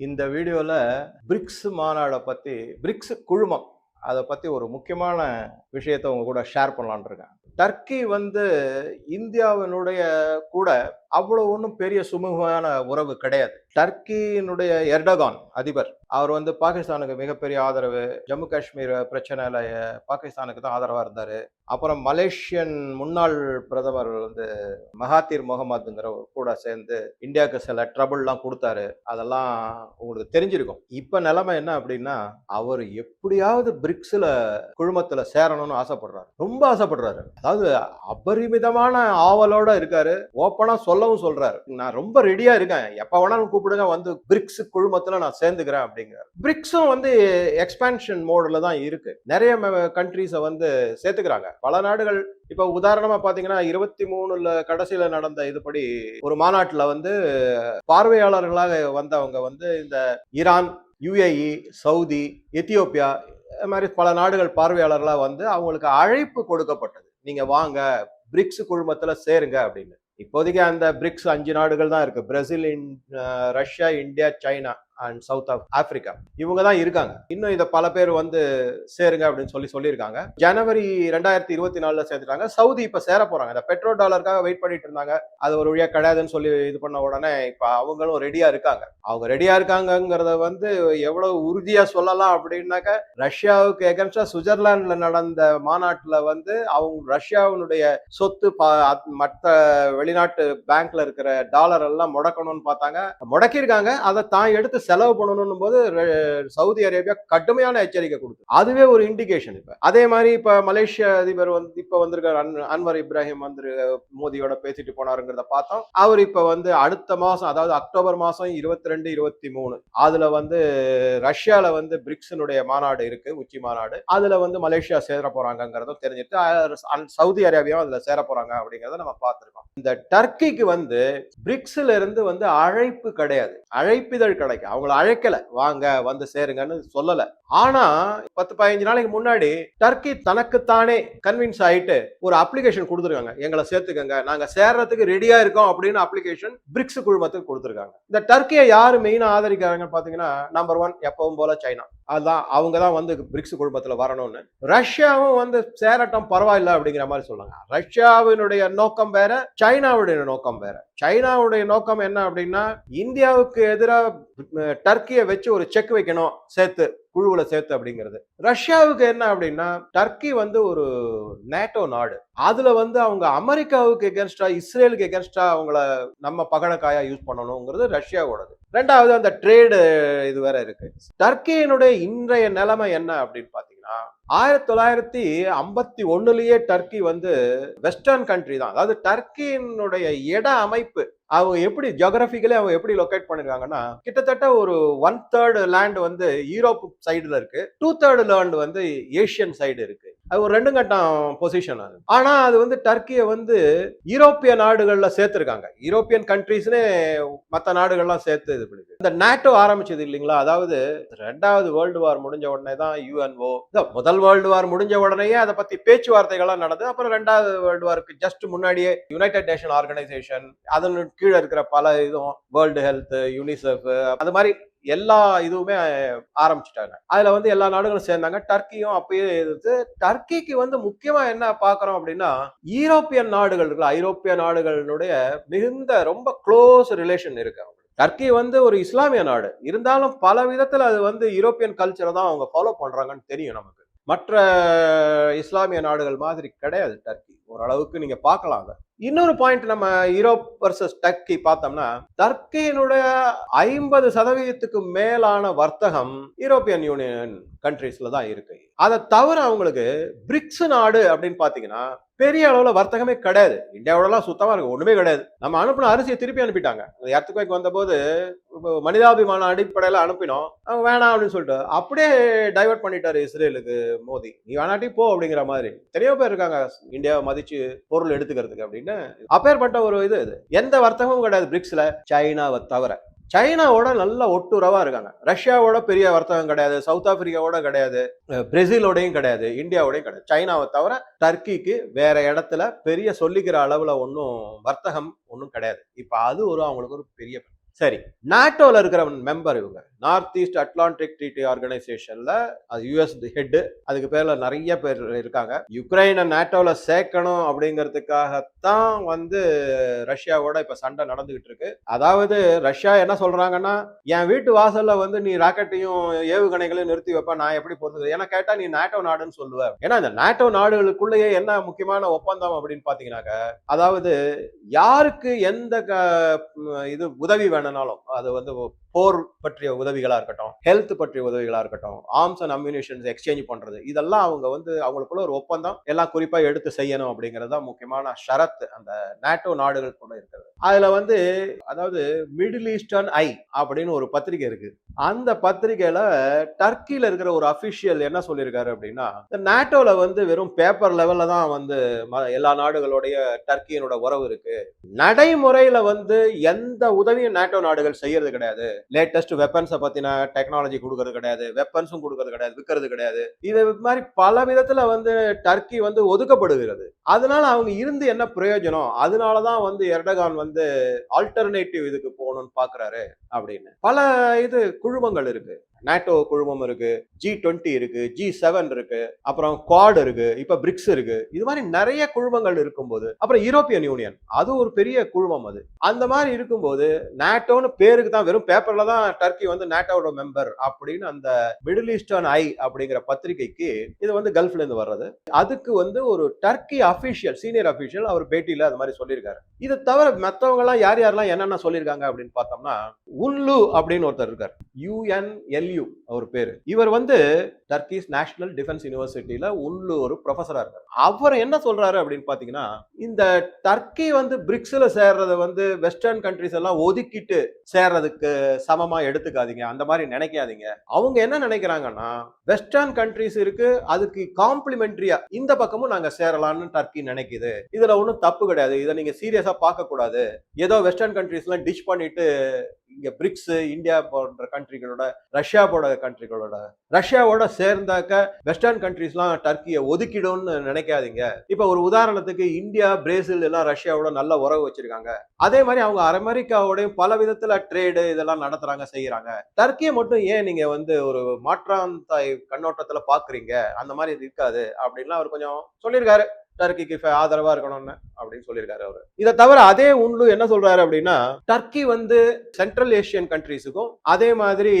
இந்த வீடியோவில் பிரிக்ஸ் மாநாடை பற்றி பிரிக்ஸ் குழுமம் அதை பற்றி ஒரு முக்கியமான விஷயத்தை உங்க கூட ஷேர் பண்ணலான்னு இருக்கேன். டர்க்கி வந்து இந்தியாவினுடைய கூட அவ்வளோ ஒன்றும் பெரிய சுமூகமான உறவு கிடையாது. டர்க்கியினுடைய எர்டகான் அதிபர் அவர் வந்து பாகிஸ்தானுக்கு மிகப்பெரிய ஆதரவு ஜம்மு காஷ்மீர் பிரச்சனையில பாகிஸ்தானுக்கு தான் ஆதரவா இருந்தாரு. அப்புறம் மலேசியன் முன்னாள் பிரதமர் வந்து மகாத்தீர் முகமதுங்கிற கூட சேர்ந்து இந்தியாவுக்கு சில ட்ரபிள்லாம் கொடுத்தாரு. அதெல்லாம் உங்களுக்கு தெரிஞ்சிருக்கும். இப்ப நிலைமை என்ன அப்படின்னா அவர் எப்படியாவது பிரிக்ஸ்ல குழுமத்துல சேரணும்னு ஆசைப்படுறாரு. ரொம்ப ஆசைப்படுறாரு. அதாவது அபரிமிதமான ஆவலோட இருக்காரு. ஓப்பனா சொல்லவும் சொல்றாரு. நான் ரொம்ப ரெடியா இருக்கேன். எப்ப வேணாலும் கூப்பிடுங்க வந்து பிரிக்ஸ் குழுமத்துல நான் சேர்ந்துக்கிறேன் அப்படிங்கிற பிரிக்ஸும் வந்து எக்ஸ்பான்ஷன் மோட்ல தான் இருக்கு. நிறைய கண்ட்ரிஸை வந்து சேர்த்துக்கிறாங்க. பல நாடுகள் இப்ப உதாரணமா பாத்தீங்கன்னா இருபத்தி மூணுல கடைசியில நடந்த இதுபடி ஒரு மாநாட்டுல வந்து பார்வையாளர்களாக வந்தவங்க வந்து இந்த ஈரான் யுஏஇ சவுதி எத்தியோப்பியா இது மாதிரி பல நாடுகள் பார்வையாளர்களாக வந்து அவங்களுக்கு அழைப்பு கொடுக்கப்பட்டது. நீங்க வாங்க பிரிக்ஸ் குழுமத்துல சேருங்க அப்படின்னு. இப்போதைக்கு அந்த பிரிக்ஸ் அஞ்சு நாடுகள் தான் இருக்கு. Brazil Russia India China. And South of Africa இவங்க தான் இருக்காங்க. இன்னும் இதை பல பேர் வந்து சேருங்க அப்படின்னு சொல்லி சொல்லியிருக்காங்க. ஜனவரி ரெண்டாயிரத்தி இருபத்தி நாலுல சேர்த்துட்டாங்க சவுதி இப்போ சேர போறாங்க. இந்த பெட்ரோல் டாலருக்காக வெயிட் பண்ணிட்டு இருந்தாங்க. அது ஒரு வழியாக கிடையாதுன்னு சொல்லி இது பண்ண உடனே இப்போ அவங்களும் ரெடியா இருக்காங்க. அவங்க ரெடியா இருக்காங்கங்கிறத வந்து எவ்வளவு உறுதியா சொல்லலாம் அப்படின்னாக்க ரஷ்யாவுக்கு எகன்ஸ்டா சுவிட்சர்லாந்துல நடந்த மாநாட்டில் வந்து அவங்க ரஷ்யாவினுடைய சொத்து மற்ற வெளிநாட்டு பேங்க்ல இருக்கிற டாலர் எல்லாம் முடக்கணும்னு பார்த்தாங்க. முடக்கியிருக்காங்க. அதை தான் எடுத்து செலவு பண்ணணும் போது சவுதி அரேபியா கடுமையான எச்சரிக்கை கொடுத்து அதுவே ஒரு இண்டிகேஷன் இப்ப. அதே மாதிரி இப்ப மலேசிய அதிபர் வந்து இப்ப அன் அன்வர் இப்ராஹிம் வந்து மோதியோட பேசிட்டு போனாருங்கிறத பார்த்தோம். அவர் இப்ப வந்து அடுத்த மாசம் அதாவது அக்டோபர் மாசம் இருபத்தி ரெண்டு இருபத்தி மூணு அதுல வந்து ரஷ்யால வந்து பிரிக்ஸனுடைய மாநாடு இருக்கு உச்சி மாநாடு. அதுல வந்து மலேசியா சேர போறாங்கிறதும் தெரிஞ்சுட்டு சவுதி அரேபியாவும் அதுல சேர போறாங்க அப்படிங்கறத நம்ம பார்த்திருக்கோம். இந்த டர்க்கிக்கு வந்து பிரிக்ஸ்ல இருந்து வந்து அழைப்பு கிடையாது. அழைப்பிதழ் கிடைக்கும். அவங்கள அழைக்கல. வாங்க வந்து சேருங்கன்னு சொல்லல. ஆனா பத்து பதினஞ்சு நாளைக்கு முன்னாடி டர்க்கி தனக்குத்தானே கன்வின்ஸ் ஆயிட்டு ஒரு அப்ளிகேஷன் கொடுத்துருக்காங்க. எங்களை சேர்த்துக்கங்க. நாங்க சேர்றதுக்கு ரெடியா இருக்கோம் அப்படின்னு அப்ளிகேஷன் பிரிக்ஸ் குழுமத்துக்கு கொடுத்துருக்காங்க. இந்த டர்க்கியை யாரு மெயினா ஆதரிக்கிறாங்கன்னு பாத்தீங்கன்னா நம்பர் ஒன் எப்பவும் போல சைனா. அதுதான் அவங்க தான் வந்து பிரிக்ஸ் குடும்பத்தில் வரணும்னு. ரஷ்யாவும் வந்து சேரட்டம் பரவாயில்ல அப்படிங்கிற மாதிரி சொல்லுவாங்க ரஷ்யாவினுடைய நோக்கம் வேற சைனாவுடைய நோக்கம் வேற. சைனாவுடைய நோக்கம் என்ன அப்படின்னா இந்தியாவுக்கு எதிராக டர்க்கியை வச்சு ஒரு செக் வைக்கணும் சேர்த்து. குழுவில் சேர்த்து அப்படிங்கிறது. ரஷ்யாவுக்கு என்ன அப்படின்னா டர்க்கி வந்து ஒரு நேட்டோ நாடு. அதுல வந்து அவங்க அமெரிக்காவுக்கு எகென்ஸ்டா இஸ்ரேலுக்கு எகென்ஸ்டா அவங்கள நம்ம பகடக்காயா யூஸ் பண்ணணுங்கிறது ரஷ்யாவோடது. ரெண்டாவது அந்த ட்ரேடு இது வேற இருக்கு. டர்க்கியினுடைய இன்றைய நிலைமை என்ன அப்படின்னு பாத்தீங்கன்னா ஆயிரத்தி தொள்ளாயிரத்தி ஐம்பத்தி ஒண்ணுலயே டர்க்கி வந்து வெஸ்டர்ன் கண்ட்ரி தான். அதாவது டர்க்கியினுடைய இட அமைப்பு அவங்க எப்படி ஜியோகிராபிக்கலி அவங்க எப்படி லொக்கேட் பண்ணிருக்காங்கன்னா கிட்டத்தட்ட ஒரு ஒன் தேர்டு லேண்ட் வந்து யூரோப் சைடுல இருக்கு. டூ தேர்டு லேண்ட் வந்து ஏஷியன் சைடு இருக்கு. அது ஒரு ரெண்டு கட்டம் பொசிஷன் அது. ஆனா அது வந்து டர்க்கியை வந்து யூரோப்பிய நாடுகள்ல சேர்த்திருக்காங்க. யூரோப்பியன் கண்ட்ரீஸ்னே மற்ற நாடுகள்லாம் சேர்த்து இது பண்ணுது இந்த நாட்டோ ஆரம்பிச்சது இல்லைங்களா? அதாவது ரெண்டாவது வேர்ல்டு வார் முடிஞ்ச உடனே தான் யூஎன்ஓ முதல் வேர்ல்டு வார் முடிஞ்ச உடனேயே அதை பத்தி பேச்சுவார்த்தைகள்லாம் நடந்தது. அப்புறம் ரெண்டாவது வேர்ல்டு வார்க்கு ஜஸ்ட் முன்னாடியே யுனைடெட் நேஷன் ஆர்கனைசேஷன் அதன் கீழே இருக்கிற பல இதுவும் வேர்ல்டு ஹெல்த் யூனிசெஃப் அது மாதிரி எல்லா இதுவுமே ஆரம்பிச்சிட்டாங்க. அதுல வந்து எல்லா நாடுகளும் சேர்ந்தாங்க. டர்க்கியும் அப்பயே எதிர்த்து டர்க்கிக்கு வந்து முக்கியமா என்ன பாக்குறோம் அப்படின்னா ஈரோப்பியன் நாடுகள் இருக்குல்ல ஐரோப்பிய நாடுகளுடைய மிகுந்த ரொம்ப க்ளோஸ் ரிலேஷன் இருக்கு அவங்க டர்க்கி வந்து ஒரு இஸ்லாமிய நாடு. இருந்தாலும் பல விதத்துல அது வந்து யூரோப்பியன் கல்ச்சரை தான் அவங்க ஃபாலோ பண்றாங்கன்னு தெரியும் நமக்கு. மற்ற இஸ்லாமிய நாடுகள் மாதிரி கிடையாது டர்க்கி ஓரளவுக்கு நீங்க பார்க்கலாங்க இன்னொரு பாயிண்ட் நம்ம யூரோப் வர்சஸ் டர்க்கி பார்த்தோம்னா டர்க்கியினுடைய ஐம்பது சதவீதத்துக்கு மேலான வர்த்தகம் யூரோப்பியன் யூனியன் கண்ட்ரீஸ்ல தான் இருக்கு. அதை தவிர அவங்களுக்கு பிரிக்ஸ் நாடு அப்படின்னு பாத்தீங்கன்னா பெரிய அளவுல வர்த்தகமே கிடையாது. இந்தியாவோடலாம் சுத்தமா இருக்கு ஒண்ணுமே கிடையாது. நம்ம அனுப்பின அரிசியை திருப்பி அனுப்பிட்டாங்க. எர்த்துக்கு வந்தபோது மனிதாபிமான அடிப்படையில அனுப்பினோம். அவங்க வேணாம் அப்படின்னு சொல்லிட்டு அப்படியே டைவர்ட் பண்ணிட்டாரு இஸ்ரேலுக்கு மோடி நீ வேணாட்டி போ அப்படிங்கிற மாதிரி. தெரிய பேர் இருக்காங்க இந்தியாவை மதிச்சு பொருள் எடுத்துக்கிறதுக்கு அப்படின்னு. அப்பேற்பட்ட ஒரு இது இது. எந்த வர்த்தகமும் கிடையாது பிரிக்ஸ்ல சைனாவை தவிர. சைனாவோட நல்ல ஒட்டுறவா இருக்காங்க. ரஷ்யாவோட பெரிய வர்த்தகம் கிடையாது சவுத் ஆப்பிரிக்காவோட கிடையாது பிரேசிலோடையும் கிடையாது இந்தியாவோடையும் கிடையாது. சைனாவை தவிர டர்க்கிக்கு வேற இடத்துல பெரிய சொல்லிக்கிற அளவுல ஒன்றும் வர்த்தகம் ஒன்றும் கிடையாது. இப்ப அது ஒரு அவங்களுக்கு ஒரு பெரிய சரி நாட்டோவில் இருக்கிற மெம்பர் இவங்க. நார்த் ஈஸ்ட் அட்லாண்டிக் ட்ரீட்டி ஆர்கனைசேஷன்ல அது யூஎஸ் ஹெட்டு அதுக்கு பேரில் நிறைய பேர் இருக்காங்க. யுக்ரைனை நாட்டோவில் சேர்க்கணும் அப்படிங்கிறதுக்காகத்தான் வந்து ரஷ்யாவோட இப்போ சண்டை நடந்துகிட்டு இருக்கு. அதாவது ரஷ்யா என்ன சொல்றாங்கன்னா என் வீட்டு வாசல்ல வந்து நீ ராக்கெட்டையும் ஏவுகணைகளையும் நிறுத்தி வைப்ப நான் எப்படி பொறுத்தது ஏன்னா கேட்டால் நீ நாட்டோ நாடுன்னு சொல்லுவேன் ஏன்னா இந்த நாட்டோ நாடுகளுக்குள்ளேயே என்ன முக்கியமான ஒப்பந்தம் அப்படின்னு பார்த்தீங்கன்னாக்க அதாவது யாருக்கு எந்த க- இது உதவி வேணும்னாலும் அது வந்து போர் பற்றிய உதவிகளாக இருக்கட்டும் ஹெல்த் பற்றிய உதவிகளாக இருக்கட்டும் ஆர்ம்ஸ் அண்ட் அம்யூனிஷன்ஸ் எக்ஸ்சேஞ்ச் பண்ணுறது இதெல்லாம் அவங்க வந்து அவங்களுக்குள்ள ஒரு ஒப்பந்தம் எல்லாம் குறிப்பாக எடுத்து செய்யணும் அப்படிங்கிறது தான் முக்கியமான ஷரத் அந்த நாட்டோ நாடுகள் கூட இருக்கிறது. அதில் வந்து அதாவது மிடில் ஈஸ்டர்ன் ஐ அப்படின்னு ஒரு பத்திரிகை இருக்கு. அந்த பத்திரிகையில டர்க்கியில் இருக்கிற ஒரு அபிஷியல் என்ன சொல்லியிருக்காரு அப்படின்னா இந்த நாட்டோல வந்து வெறும் பேப்பர் லெவல்ல தான் வந்து ம- எல்லா நாடுகளுடைய டர்க்கியினோட உறவு இருக்கு. நடைமுறையில வந்து எந்த உதவியும் நாட்டோ நாடுகள் செய்யறது கிடையாது. லேட்டஸ்ட் வெப்பன்ஸை பத்தின டெக்னாலஜி கொடுக்கறது கிடையாது. வெப்பன்ஸும் கொடுக்கறது கிடையாது. விற்கிறது கிடையாது. இது மாதிரி பல விதத்துல வந்து டர்க்கி வந்து ஒதுக்கப்படுகிறது. அதனால அவங்க இருந்து என்ன பிரயோஜனம்? அதனாலதான் வந்து எர்டகான் வந்து ஆல்டர்னேட்டிவ் இதுக்கு போகணும்னு பாக்குறாரு அப்படின்னு. பல இது குழுமங்கள் இருக்கு. நாட்டோ குழுமம் இருக்கு ஜி டுவெண்ட்டி இருக்கு ஜி செவன் இருக்கு அப்புறம் குவாட் இருக்கு இப்ப பிரிக்ஸ் இருக்கு. இது மாதிரி நிறைய குழுமங்கள் இருக்கும்போது அப்புறம் யூரோப்பியன் யூனியன் அது ஒரு பெரிய குழுமம் அது. அந்த மாதிரி இருக்கும்போது நாட்டோன்னு பேருக்கு தான் வெறும் பேப்பர்ல தான் டர்க்கி வந்து நேட்டோட மெம்பர் அப்படின்னு அந்த மிடில் ஈஸ்டர்ன் ஐ அப்படிங்கிற பத்திரிகைக்கு இது வந்து கல்ஃப்ல இருந்து வர்றது. அதுக்கு வந்து ஒரு டர்க்கி அபிஷியல் சீனியர் அபிஷியல் அவர் பேட்டியில அது மாதிரி சொல்லியிருக்காரு. இதை தவிர மத்தவங்க எல்லாம் யார் யாரெல்லாம் என்னென்ன சொல்லியிருக்காங்க அப்படின்னு பார்த்தோம்னா உன்லு அப்படின்னு ஒருத்தர் இருக்கார். யுஎன்எல்யு அவர் பேரு. இவர் வந்து டர்க்கிஸ் நேஷனல் டிஃபென்ஸ் யூனிவர்சிட்டியில உள்ளூர் ப்ரொஃபஸரா இருக்கார் அவர் என்ன சொல்றாரு அப்படின்னு பாத்தீங்கன்னா இந்த டர்க்கி வந்து பிரிக்ஸ்ல சேர்றத வந்து வெஸ்டர்ன் கண்ட்ரிஸ் எல்லாம் ஒதுக்கிட்டு சேர்றதுக்கு சமமா எடுத்துக்காதீங்க அந்த மாதிரி நினைக்காதீங்க. அவங்க என்ன நினைக்கிறாங்கன்னா வெஸ்டர்ன் கண்ட்ரிஸ் இருக்கு அதுக்கு காம்ப்ளிமெண்ட்ரியா இந்த பக்கமும் நாங்க சேரலாம்னு டர்க்கி நினைக்குது. இதுல ஒன்றும் தப்பு கிடையாது. இதை நீங்க சீரியஸா பார்க்க கூடாது ஏதோ வெஸ்டர்ன் கண்ட்ரிஸ் எல்லாம் டிஷ் பண்ணிட்டு இங்க பிரிக்ஸ் இந்தியா போன்ற கண்ட்ரிகளோட ரஷ்யா ரஷ்யாவோட கண்ட்ரிகளோட ரஷ்யாவோட சேர்ந்தாக்க வெஸ்டர்ன் கண்ட்ரிஸ்லாம் டர்க்கியை ஒதுக்கிடும்னு நினைக்காதீங்க. இப்போ ஒரு உதாரணத்துக்கு இந்தியா பிரேசில் எல்லாம் ரஷ்யாவோட நல்ல உறவு வச்சிருக்காங்க. அதே மாதிரி அவங்க அமெரிக்காவோடையும் பல விதத்துல ட்ரேடு இதெல்லாம் நடத்துறாங்க செய்யறாங்க. டர்க்கியை மட்டும் ஏன் நீங்க வந்து ஒரு மாற்றாந்தாய் கண்ணோட்டத்துல பாக்குறீங்க? அந்த மாதிரி இருக்காது அப்படின்லாம் அவர் கொஞ்சம் சொல்லியிருக்காரு. டர்க்கிக்கு ஆதரவா இருக்கணும்னு அப்படின்னு சொல்லியிருக்காரு அவர். இதை தவிர அதே உண்லு என்ன சொல்றாரு அப்படின்னா டர்க்கி வந்து சென்ட்ரல் ஏஷியன் கண்ட்ரீஸுக்கும் அதே மாதிரி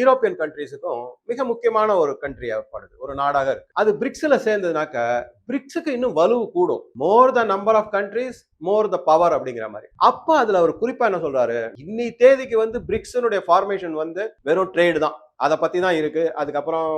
யூரோப்பியன் கண்ட்ரீஸுக்கும் மிக முக்கியமான ஒரு கண்ட்ரியாகப்படுது ஒரு நாடாக இருக்கு. அது பிரிக்ஸ்ல சேர்ந்ததுனாக்க பிரிக்ஸுக்கு இன்னும் வலுவு கூடும். More the number of countries more the power அப்படிங்கிற மாதிரி. அப்ப அதுல அவர் குறிப்பா என்ன சொல்றாரு? இன்னி தேதிக்கு வந்து பிரிக்ஸனுடைய ஃபார்மேஷன் வந்து வெறும் ட்ரேடு தான். அதை பத்தி தான் இருக்கு. அதுக்கப்புறம்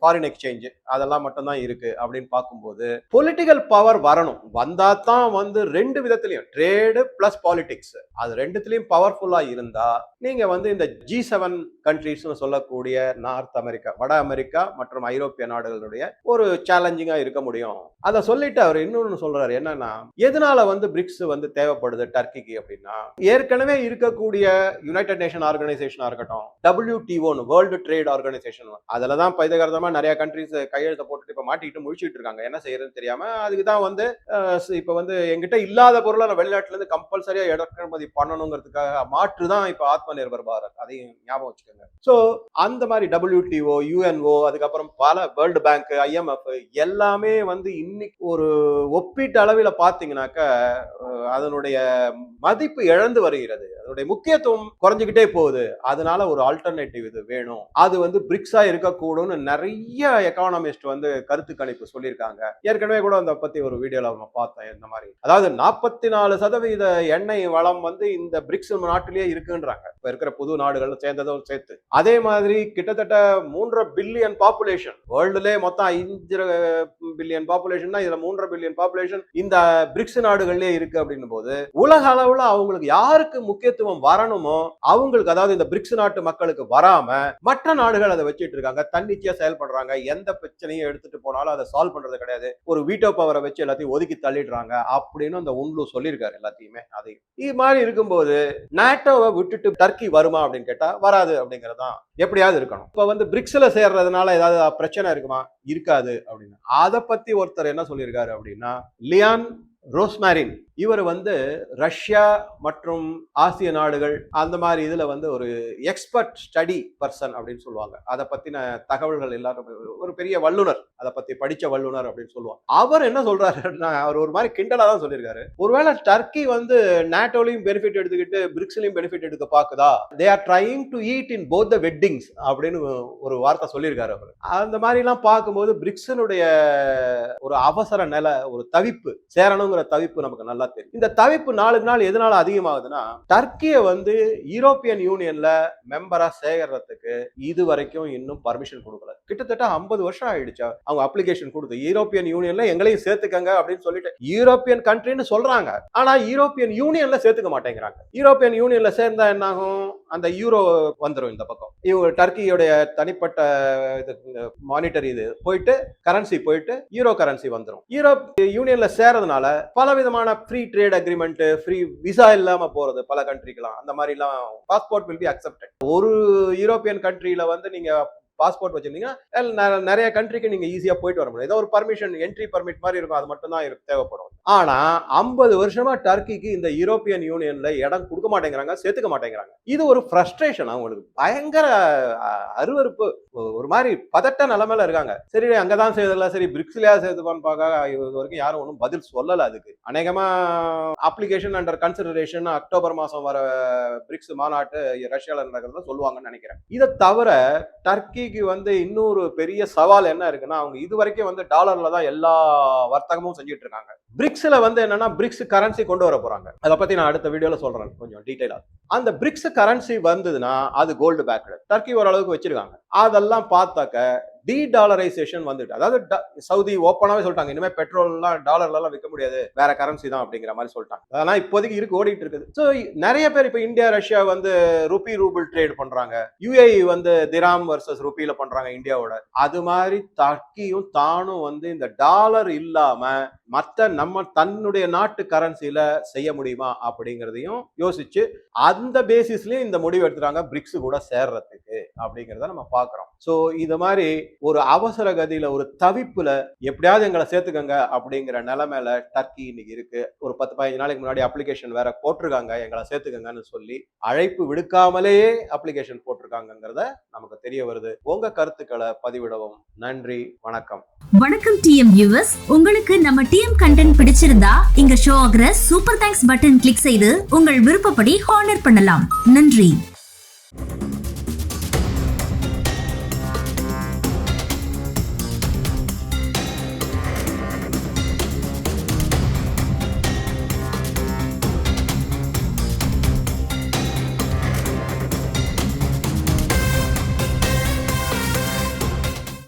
ஃபாரின் எக்ஸ்சேஞ்சு அதெல்லாம் மட்டும்தான் இருக்கு அப்படின்னு பார்க்கும்போது பொலிட்டிக்கல் பவர் வரணும். வந்தா தான் வந்து ரெண்டு விதத்துலயும் ட்ரேடு பிளஸ் பாலிடிக்ஸ் அது ரெண்டுத்துலயும் பவர்ஃபுல்லா இருந்தா நீங்க வந்து இந்த ஜி செவன் கண்ட்ரீஸ்னு சொல்லக்கூடிய நார்த் அமெரிக்கா வட அமெரிக்கா மற்றும் ஐரோப்பிய நாடுகளுடைய ஒரு சேலஞ்சிங்கா இருக்க முடியும். அதை சொல்லிட்டு அவர் இன்னொன்று சொல்றாரு என்னன்னா எதனால வந்து பிரிக்ஸ் வந்து தேவைப்படுது டர்க்கிக்கு அப்படின்னா ஏற்கனவே இருக்கக்கூடிய யுனைடெட் நேஷன் ஆர்கனைசேஷனா இருக்கட்டும் டபிள்யூடிஓன்னு வேர்ல்டு ட்ரேட் ஆர்கனைசேஷன் அதில் தான் பைதகரதமாக நிறைய கண்ட்ரிஸ் கையெழுத்த போட்டுட்டு இப்போ மாட்டிக்கிட்டு முழிச்சிட்டு இருக்காங்க. என்ன செய்யறதுன்னு தெரியாம அதுக்கு தான் வந்து இப்போ வந்து எங்கிட்ட இல்லாத பொருளை நான் வெளிநாட்டுல இருந்து கம்பல்சரியா இறக்குமதி பண்ணணுங்கிறதுக்காக மாற்று தான் இப்போ ஆத்ம நிர்பர் பாரத். அதையும் ஞாபகம் வச்சுக்கோங்க. சோ அந்த மாதிரி டபிள்யூடிஓ யூஎன்ஓ அதுக்கப்புறம் பல வேர்ல்டு பேங்க் ஐஎம்எஃப் எல்லாமே வந்து இன்னைக்கு ஒரு ஒப்பீட்டு அளவில் பார்த்தீங்கன்னாக்க அதனுடைய மதிப்பு இழந்து வருகிறது. அதனுடைய முக்கியத்துவம் குறைஞ்சிக்கிட்டே போகுது. அதனால ஒரு ஆல்டர்னேட்டிவ் இது வேணும். அது வந்து பிரிக்ஸா இருக்கக்கூடும்னு நிறைய எக்கானமிஸ்ட் வந்து கருத்து கணிப்பு சொல்லியிருக்காங்க. ஏற்கனவே கூட அதை பத்தி ஒரு வீடியோல நம்ம பார்த்தேன் இந்த மாதிரி. அதாவது நாற்பத்தி நாலு சதவீத எண்ணெய் வளம் வந்து இந்த பிரிக்ஸ் நாட்டிலேயே இருக்குன்றாங்க. இப்ப இருக்கிற புது நாடுகள் சேர்ந்ததும் சேர்த்து. அதே மாதிரி கிட்டத்தட்ட மூன்றரை பில்லியன் பாப்புலேஷன் வேர்ல்டுலே மொத்தம் அஞ்சு பில்லியன் பாப்புலேஷன் இதுல மூன்றரை பில்லியன் பாப்புலேஷன் இந்த பிரிக்ஸ் நாடுகள்லயே இருக்கு அப்படின்னும் போது உலக அளவுல அவங்களுக்கு யாருக்கு முக்கியத்துவம் வரணுமோ அவங்களுக்கு அதாவது இந்த பிரிக்ஸ் நாட்டு மக்களுக்கு வராம மற்ற நாடுகள் அதை வச்சுட்டு இருக்காங்க. தன்னிச்சையா செயல்படுறாங்க. எந்த பிரச்சனையும் எடுத்துட்டு போனாலும் அதை சால்வ் பண்றது கிடையாது. ஒரு வீட்டோ பவரை வச்சு எல்லாத்தையும் ஒதுக்கி தள்ளிடுறாங்க அப்படின்னு அந்த உன்லு சொல்லியிருக்காரு எல்லாத்தையுமே. அதை இது மாதிரி இருக்கும்போது நாட்டோவை விட்டுட்டு டர்க்கி வருமா அப்படின்னு கேட்டா வராது அப்படிங்கறதான் எப்படியாவது இருக்கணும். இப்ப வந்து பிரிக்ஸ்ல சேர்றதுனால ஏதாவது பிரச்சனை இருக்குமா? இருக்காது அப்படின்னு. அதை பத்தி ஒருத்தர் என்ன சொல்லியிருக்காரு அப்படின்னா லியான் ரோஸ்மேரின். இவர் வந்து ரஷ்யா மற்றும் ஆசிய நாடுகள் அந்த மாதிரி இதில் வந்து ஒரு எக்ஸ்பர்ட் ஸ்டடி பர்சன் அப்படின்னு சொல்லுவாங்க. அதை பற்றின தகவல்கள் எல்லாரும் ஒரு பெரிய வல்லுனர் அதை பற்றி படித்த வல்லுனர் அப்படின்னு சொல்லுவாங்க. அவர் என்ன சொல்கிறாருன்னா அவர் ஒரு மாதிரி கிண்டலாக தான் சொல்லியிருக்காரு. ஒருவேளை டர்க்கி வந்து நேட்டோலையும் பெனிஃபிட் எடுத்துக்கிட்டு பிரிக்ஸ்லையும் பெனிஃபிட் எடுக்க பார்க்குதா they are trying to eat in both the weddings அப்படின்னு ஒரு வார்த்தை சொல்லியிருக்காரு அவர். அந்த மாதிரிலாம் பார்க்கும்போது பிரிக்ஸனுடைய ஒரு அவசர நிலை ஒரு தவிப்பு சேரணுங்கிற தவிப்பு நமக்கு நல்லா தெரியும். இந்த தவிப்பு நாளுக்கு நாள் எதனால அதிகமாகுதுன்னா டர்க்கியை வந்து யூரோப்பியன் யூனியன்ல மெம்பரா சேர்றதுக்கு இது வரைக்கும் இன்னும் பர்மிஷன் கொடுக்கல. கிட்டத்தட்ட ஐம்பது வருஷம் ஆயிடுச்சு. அவங்க அப்ளிகேஷன் கொடுத்து யூரோப்பியன் யூனியன்ல எங்களையும் சேர்த்துக்கங்க அப்படின்னு சொல்லிட்டு யூரோப்பியன் கண்ட்ரின்னு சொல்றாங்க. ஆனா யூரோப்பியன் யூனியன்ல சேர்த்துக்க மாட்டேங்கிறாங்க. யூரோப்பியன் யூனியன்ல சேர்ந்தா என்ன ஆகும் அந்த யூரோ வந்துடும் இந்த பக்கம். இவங்க டர்க்கியோடைய தனிப்பட்ட இது மானிட்டரி இது போயிட்டு கரன்சி போயிட்டு யூரோ கரன்சி வந்துடும் யூரோப் யூனியன்ல சேரதுனால பல விதமான free trade agreement free visa இல்லாம போறது பல கண்ட்ரிக்கெல்லாம் அந்த மாதிரி எல்லாம் பாஸ்போர்ட் வில் பி அக்செப்டட் ஒரு யூரோப்பியன் கண்ட்ரியில வந்து நீங்க பாஸ்போர்ட் வச்சிருந்தீங்கன்னா நிறைய கண்ட்ரிக்கு நீங்க ஈஸியா போயிட்டு வர முடியும். ஏதோ ஒரு பர்மிஷன் என்ட்ரி பர்மிட் மாதிரி இருக்கும். அது மட்டும் தான் தேவைப்படும். ஆனா ஐம்பது வருஷமா டர்க்கிக்கு இந்த யூரோப்பியன் யூனியன்ல இடம் கொடுக்க மாட்டேங்கிறாங்க சேர்த்துக்க மாட்டேங்கிறாங்க. இது ஒரு ஃப்ரஸ்ட்ரேஷன் அவங்களுக்கு பயங்கர அருவறுப்பு அருவருப்பு. ஒரு மாதிரி பதட்ட நிலைமையில இருக்காங்க. சரி அங்கதான் செய்தல சரி பிரிக்ஸ்லயா சேர்த்துப்பான்னு பார்க்க இது வரைக்கும் யாரும் ஒன்றும் பதில் சொல்லல அதுக்கு. அநேகமா அப்ளிகேஷன் அண்டர் கன்சிடரேஷன் அக்டோபர் மாசம் வர பிரிக்ஸ் மாநாட்டு ரஷ்யால நடக்கிறத சொல்லுவாங்கன்னு நினைக்கிறேன். இதை தவிர டர்க்கி டர்க்கிக்கு வந்து இன்னொரு பெரிய சவால் என்ன இருக்குன்னா அவங்க இது வரைக்கும் வந்து டாலர்ல தான் எல்லா வர்த்தகமும் செஞ்சுட்டு இருக்காங்க. பிரிக்ஸ்ல வந்து என்னன்னா பிரிக்ஸ் கரன்சி கொண்டு வர போறாங்க. அதை பத்தி நான் அடுத்த வீடியோல சொல்றேன் கொஞ்சம் டீடைலா அந்த பிரிக்ஸ் கரன்சி வந்ததுன்னா அது கோல்டு பேக்கடு டர்க்கி ஓரளவுக்கு வச்சிருக்காங்க. அதெல்லாம் பார்த்தாக்க டி டாலரைசேஷன் வந்துட்டு அதாவது ட- சவுதி ஓப்பனாவே சொல்லிட்டாங்க. இனிமே பெட்ரோல்லாம் டாலர்லாம் விற்க முடியாது. வேற கரன்சி தான் அப்படிங்கிற மாதிரி சொல்லிட்டாங்க. அதெல்லாம் இப்போதைக்கு இருக்கு ஓடிட்டு இருக்குது. ஸோ நிறைய பேர் இப்போ இந்தியா ரஷ்யா வந்து ருபி ரூபிள் ட்ரேட் பண்றாங்க. யூஏஇ வந்து திராம் வர்சஸ் ருபியில பண்றாங்க இந்தியாவோட. அது மாதிரி டர்க்கியும் தானும் வந்து இந்த டாலர் இல்லாம மற்ற நம்ம தன்னுடைய நாட்டு கரன்சியில செய்ய முடியுமா அப்படிங்கிறதையும் யோசிச்சு அந்த பேசிஸ்லயும் இந்த முடிவு எடுத்துறாங்க பிரிக்ஸ் கூட சேர்றதுக்கு அப்படிங்கிறத நம்ம பாக்குறோம். ஸோ இது மாதிரி ஒரு அவசர கதியில ஒரு தவிப்புல எப்படியாவது எங்களை சேர்த்துக்கங்க அப்படிங்கிற நிலைமையில டர்க்கி இன்னைக்கு இருக்கு. ஒரு பத்து பதினஞ்சு நாளைக்கு முன்னாடி அப்ளிகேஷன் வேற போட்டிருக்காங்க. எங்களை சேர்த்துக்கங்கன்னு சொல்லி அழைப்பு விடுக்காமலேயே அப்ளிகேஷன் போட்டிருக்காங்கங்கிறத நமக்கு தெரிய வருது. உங்க கருத்துக்களை பதிவிடவும். நன்றி. வணக்கம். வணக்கம் டிஎம் வியூவர்ஸ் உங்களுக்கு நம்ம டிஎம் கண்டென்ட் பிடிச்சிருந்தா இங்க ஷோ ஆகிற சூப்பர் தேங்க்ஸ் பட்டன் கிளிக் செய்து உங்கள் விருப்பப்படி ஹானர் பண்ணலாம். நன்றி.